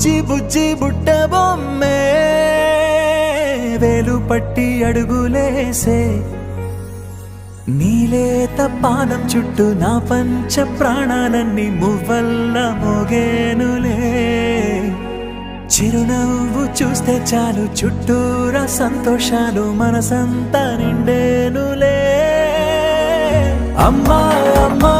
బుజ్జి బుజ్జి బుట్ట బొమ్మే వేలు పట్టి అడుగులేసే. నీలేత పానం చుట్టూ నా పంచ ప్రాణాలన్నీ మువ్వల్ల మోగేనులే. చిరునవ్వు చూస్తే చాలు చుట్టూరా సంతోషాలు మనసంతా నిండేనులే. అమ్మా అమ్మా